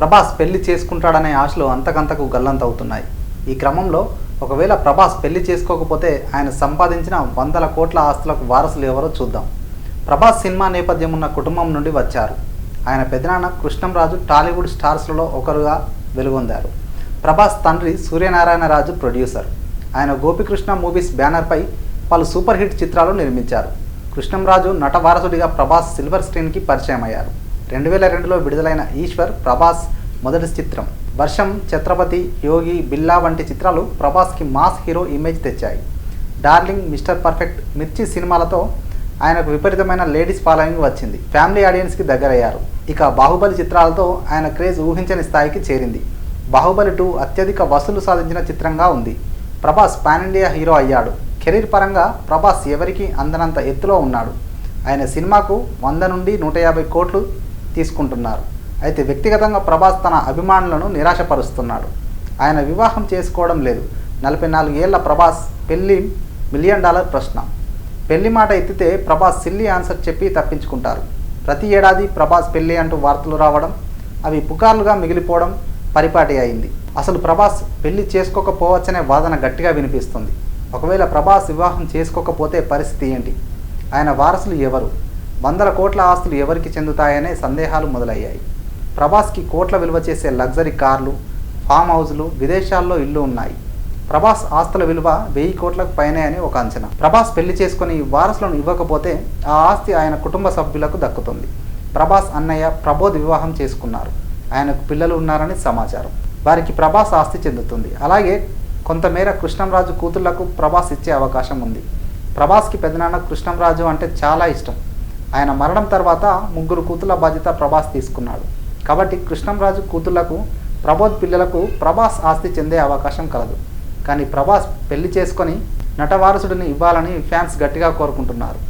ప్రభాస్ పెళ్ళి చేసుకుంటాడనే ఆశలు అంతకంతకు గల్లంతవుతున్నాయి. ఈ క్రమంలో ఒకవేళ ప్రభాస్ పెళ్ళి చేసుకోకపోతే ఆయన సంపాదించిన వందల కోట్ల ఆస్తులకు వారసులు ఎవరో చూద్దాం. ప్రభాస్ సినిమా నేపథ్యం ఉన్న కుటుంబం నుండి వచ్చారు. ఆయన పెదనాన్న కృష్ణంరాజు టాలీవుడ్ స్టార్స్లలో ఒకరుగా వెలుగొందారు. ప్రభాస్ తండ్రి సూర్యనారాయణరాజు ప్రొడ్యూసర్. ఆయన గోపికృష్ణ మూవీస్ బ్యానర్పై పలు సూపర్ హిట్ చిత్రాలు నిర్మించారు. కృష్ణంరాజు నట వారసుడిగా ప్రభాస్ సిల్వర్ స్క్రీన్కి పరిచయం అయ్యారు రెండు వేల రెండులో విడుదలైన ఈశ్వర్ ప్రభాస్ మొదటి చిత్రం. వర్షం ఛత్రపతి యోగి బిల్లా వంటి చిత్రాలు ప్రభాస్కి మాస్ హీరో ఇమేజ్ తెచ్చాయి. డార్లింగ్ మిస్టర్ పర్ఫెక్ట్ మిర్చి సినిమాలతో ఆయనకు విపరీతమైన లేడీస్ ఫాలోయింగ్ వచ్చింది. ఫ్యామిలీ ఆడియన్స్కి దగ్గరయ్యారు. ఇక బాహుబలి చిత్రాలతో ఆయన క్రేజ్ ఊహించని స్థాయికి చేరింది. బాహుబలి టూ అత్యధిక వసూలు సాధించిన చిత్రంగా ఉంది. ప్రభాస్ పాన్ ఇండియా హీరో అయ్యాడు. కెరీర్ పరంగా ప్రభాస్ ఎవరికి అందనంత ఎత్తులో ఉన్నాడు. ఆయన సినిమాకు వంద నుండి నూట యాభై కోట్లు తీసుకుంటున్నారు. అయితే వ్యక్తిగతంగా ప్రభాస్ తన అభిమానులను నిరాశపరుస్తున్నాడు. ఆయన వివాహం చేసుకోవడం లేదు. నలభై నాలుగేళ్ళ ప్రభాస్ పెళ్ళి మిలియన్ డాలర్ ప్రశ్న. పెళ్ళి మాట ఎత్తితే ప్రభాస్ సిల్లీ ఆన్సర్ చెప్పి తప్పించుకుంటారు. ప్రతి ఏడాది ప్రభాస్ పెళ్ళి అంటూ వార్తలు రావడం అవి పుకార్లుగా మిగిలిపోవడం పరిపాటి అయింది. అసలు ప్రభాస్ పెళ్ళి చేసుకోకపోవచ్చనే వాదన గట్టిగా వినిపిస్తుంది. ఒకవేళ ప్రభాస్ వివాహం చేసుకోకపోతే పరిస్థితి ఏంటి? ఆయన వారసులు ఎవరు? వందల కోట్ల ఆస్తులు ఎవరికి చెందుతాయనే సందేహాలు మొదలయ్యాయి. ప్రభాస్కి కోట్ల విలువ చేసే లగ్జరీ కార్లు ఫామ్ హౌస్లు విదేశాల్లో ఇల్లు ఉన్నాయి. ప్రభాస్ ఆస్తుల విలువ వెయ్యి కోట్లకు పైనే అని ఒక అంచనా. ప్రభాస్ పెళ్ళి చేసుకుని వారసులను ఇవ్వకపోతే ఆ ఆస్తి ఆయన కుటుంబ సభ్యులకు దక్కుతుంది. ప్రభాస్ అన్నయ్య ప్రబోధ్ వివాహం చేసుకున్నారు. ఆయనకు పిల్లలు ఉన్నారని సమాచారం. వారికి ప్రభాస్ ఆస్తి చెందుతుంది. అలాగే కొంతమేర కృష్ణంరాజు కూతుళ్ళకు ప్రభాస్ ఇచ్చే అవకాశం ఉంది. ప్రభాస్కి పెదనాన్న కృష్ణంరాజు అంటే చాలా ఇష్టం. ఆయన మరణం తర్వాత ముగ్గురు కూతుళ్ళ బాధ్యత ప్రభాస్ తీసుకున్నాడు. కాబట్టి కృష్ణంరాజు కూతుళ్ళకు ప్రబోధ్ పిల్లలకు ప్రభాస్ ఆస్తి చెందే అవకాశం కలదు. కానీ ప్రభాస్ పెళ్ళి చేసుకొని నటవారసుడిని ఇవ్వాలని ఫ్యాన్స్ గట్టిగా కోరుకుంటున్నారు.